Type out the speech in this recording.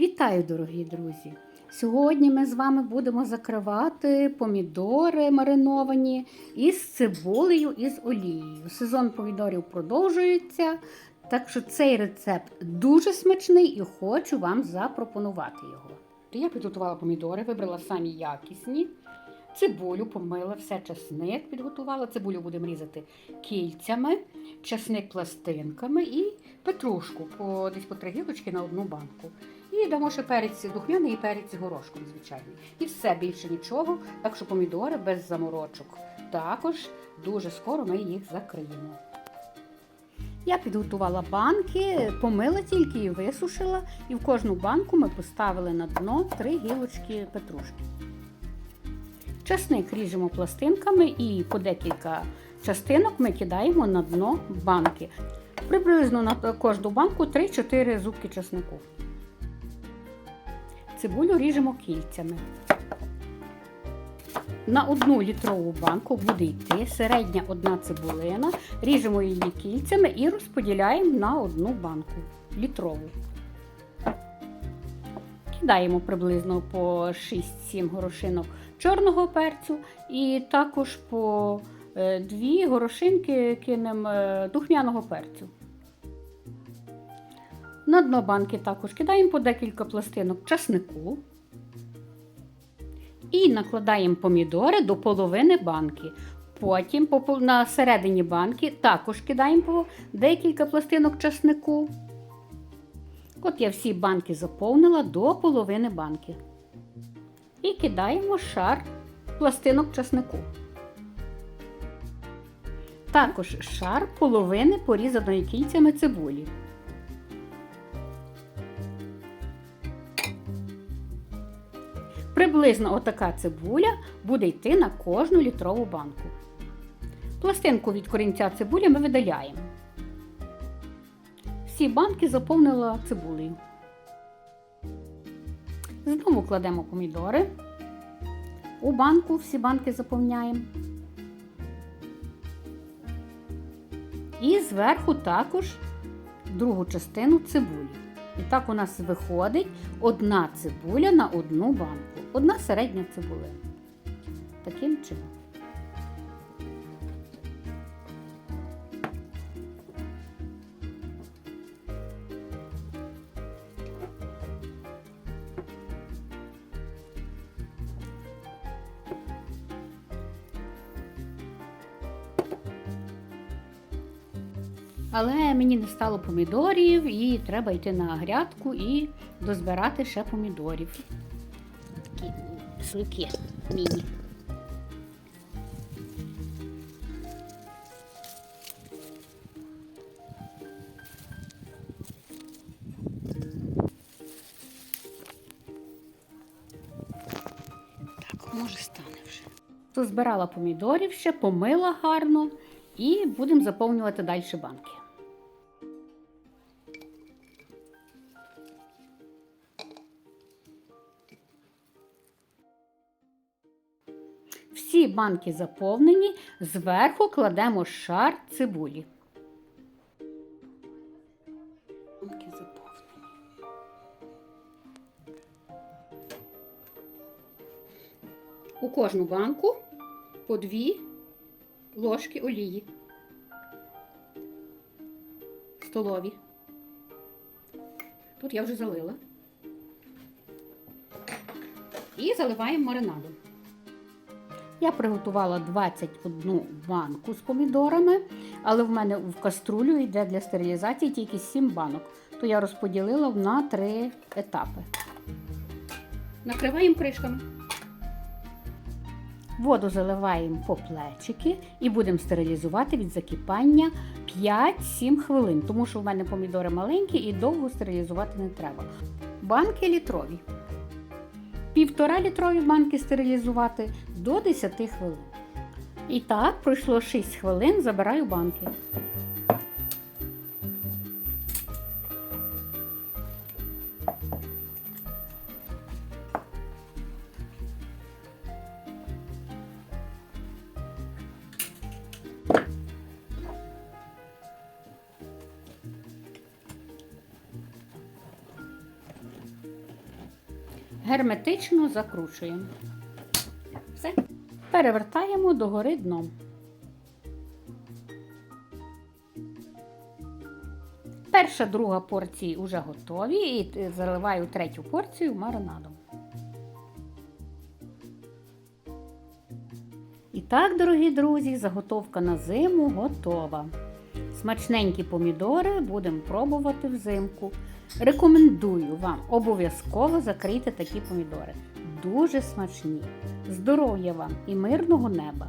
Вітаю, дорогі друзі! Сьогодні ми з вами будемо закривати помідори мариновані із цибулею і з олією. Сезон помідорів продовжується, так що цей рецепт дуже смачний і хочу вам запропонувати його. Я підготувала помідори, вибрала самі якісні. Цибулю помила, все часник підготувала. Цибулю будемо різати кільцями, часник пластинками і петрушку по десь по три гілочки на одну банку. І дамо ще перець духмяний і перець горошком, звичайний. І все більше нічого. Так що помідори без заморочок. Також дуже скоро ми їх закриємо. Я підготувала банки, помила тільки і висушила, і в кожну банку ми поставили на дно три гілочки петрушки. Часник ріжемо пластинками і по декілька частинок ми кидаємо на дно банки. Приблизно на кожну банку 3-4 зубки часнику. Цибулю ріжемо кільцями. На одну літрову банку буде йти середня одна цибулина. Ріжемо її кільцями і розподіляємо на одну банку літрову. Кидаємо приблизно по 6-7 горошинок чорного перцю і також по 2 горошинки кинемо духмяного перцю. На дно банки також кидаємо по декілька пластинок часнику. І накладаємо помідори до половини банки. Потім на середині банки також кидаємо по декілька пластинок часнику. От я всі банки заповнила до половини банки. І кидаємо шар пластинок часнику. Також шар половини порізаної кільцями цибулі. Приблизно отака цибуля буде йти на кожну літрову банку. Пластинку від корінця цибулі ми видаляємо. Всі банки заповнила цибулею. Знову кладемо помідори. У банку всі банки заповняємо. І зверху також другу частину цибулі. І так у нас виходить одна цибуля на одну банку. Одна середня цибулина. Таким чином. Але мені не стало помідорів і треба йти на грядку і дозбирати ще помідорів. Такі слики міні. Так, може стане вже. Дозбирала помідорів ще, помила гарно і будемо заповнювати далі банки. Всі банки заповнені, зверху кладемо шар цибулі. Банки заповнені. У кожну банку по дві ложки олії. Столові. Тут я вже залила. І заливаємо маринадом. Я приготувала 21 банку з помідорами, але в мене в каструлю йде для стерилізації тільки 7 банок. То я розподілила на 3 етапи. Накриваємо кришками. Воду заливаємо по плечики і будемо стерилізувати від закипання 5-7 хвилин, тому що в мене помідори маленькі і довго стерилізувати не треба. Банки літрові. Півтора літрові банки стерилізувати до 10 хвилин. І так, пройшло 6 хвилин, забираю банки. Герметично закручуємо. Все. Перевертаємо догори дном. Перша, друга порції вже готові і заливаю третю порцію маринадом. І так, дорогі друзі, заготовка на зиму готова. Смачненькі помідори будемо пробувати взимку. Рекомендую вам обов'язково закрити такі помідори. Дуже смачні. Здоров'я вам і мирного неба!